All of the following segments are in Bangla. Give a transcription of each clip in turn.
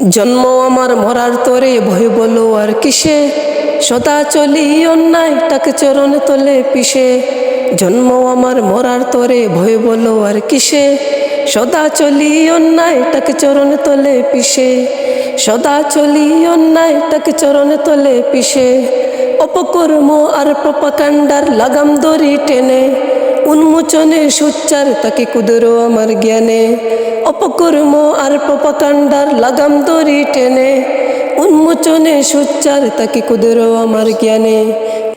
জন্ম আমার মরার তরে ভয় বলো আর কিসে? সদা চলি অন্যায় তাকে চরণে তলে পিসে জন্ম আমার মরার তরে ভয় বলো আর কিসে? সদা চলি অন্যায় তাকে চরণে তলে পিসে সদা চলি অন্যায় তাকে চরণে তলে পিসে অপকর্ম আর প্রপাকাণ্ডার লাগাম দড়ি টেনে। উন্মোচনে সুচ্চার তাকে কুদরো আমার জ্ঞানে। অপকর্ম আর প্রপাকাণ্ডার লাগাম দড়ি টেনে। উন্মোচনে সুচ্চার তাকে কুদরো আমার জ্ঞানে।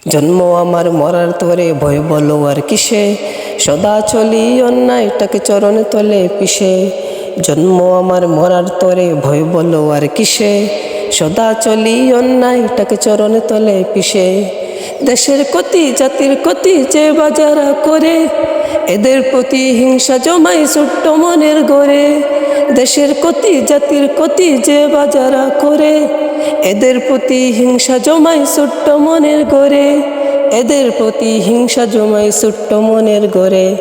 জন্ম আমার মরার তরে ভয় বলো আর কিসে? সদা চলি অন্যায় তাকে চরণে তলে পিসে জন্ম আমার মরার তরে ভয় বলো আর কিসে? সদা চলি অন্যায় তাকে চরণে তলে পিসে দেশের কতি জাতির কতি যে বাজারা করে, এদের প্রতি হিংসা জমাই ছোট্ট মনের গড়ে। দেশের কতি জাতির কতি যে বাজারা করে, এদের প্রতি হিংসা জমাই ছোট্ট মনের গড়ে। এদের প্রতি হিংসা জমাই ছোট্ট মনের গড়ে।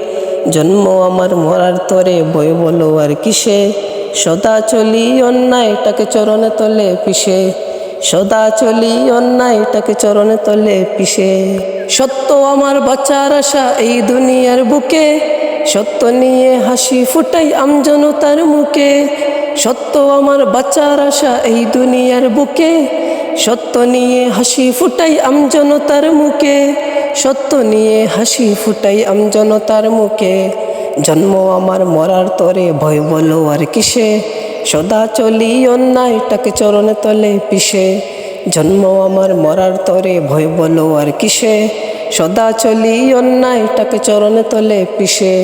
জন্ম আমার মরার তরে বই বলো আর কিসে? সদা চলি অন্যায়, তাকে চরণে তলে পিসে সদা চলি অন্যায় তাকে চরণে তলে পিসে সত্য আমার বাচ্চার আশা এই দুনিয়ার বুকে। সত্য নিয়ে হাসি ফুটাই আমজনতার মুখে। সত্য আমার বাচ্চার আশা এই দুনিয়ার বুকে। সত্য নিয়ে হাসি ফুটাই আমজনতার মুখে। সত্য নিয়ে হাসি ফুটাই আমজনতার মুখে। জন্ম আমার মরার তরে ভয় বলো আর কিসে? সদা চলি অন্যায় তাকে চরণে তলে পিসে জন্ম আমার মরার তরে ভয় বলো আর কিসে। সদা চলি অন্যায় তাকে চরণে তলে পিসে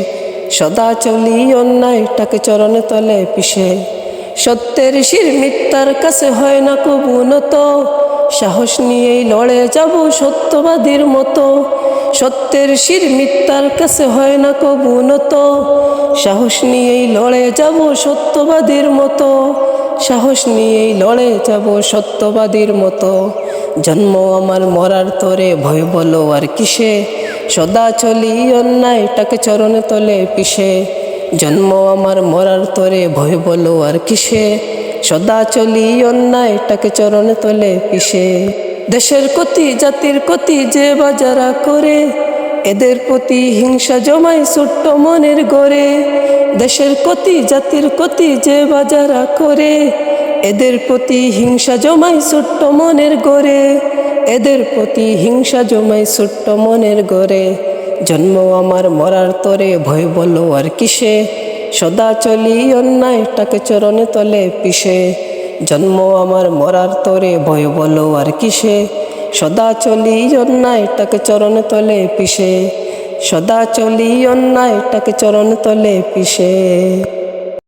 সদা চলি অন্যায় তাকে চরণে তলে পিসে সত্যের শির মিথ্যার কাছে হয় না কবু নত সাহস নিয়েই লড়ে যাব সত্যবাদীর মতো। সত্যের শির মিথ্যার কাছে হয় না কবু নত। সাহস নিয়েই লড়ে যাব সত্যবাদীর মতো। সাহস নিয়েই লড়ে যাব সত্যবাদীর মতো। জন্ম আমার মরার তরে ভয় বলো আর কিসে? সদা চলি অন্যায় তাকে চরণে তলে পিসে জন্ম আমার মরার তরে ভয় বলো আর কিসে? সদা চলি অন্যায় তাকে চরণে তলে পিসে দেশের কতি জাতির কতি যে বাজারা করে, এদের প্রতি হিংসা জমাই ছোট্ট মনের গড়ে। দেশের কতি জাতির কতি যে বাজারা করে, এদের প্রতি হিংসা জমাই ছোট্ট মনের গড়ে। এদের প্রতি হিংসা জমাই ছোট্ট মনের গড়ে। জন্ম আমার মরার তরে ভয় বলো আর কিসে? সদা চলি অন্যায় তাকে চরণে তলে পিসে জন্ম আমার মরার তরে ভয় বলো আর কিসে? সদা চলি অন্যায় তাকে চরণ তলে পিসে সদা চলি অন্যায় তাকে চরণ তলে পিসে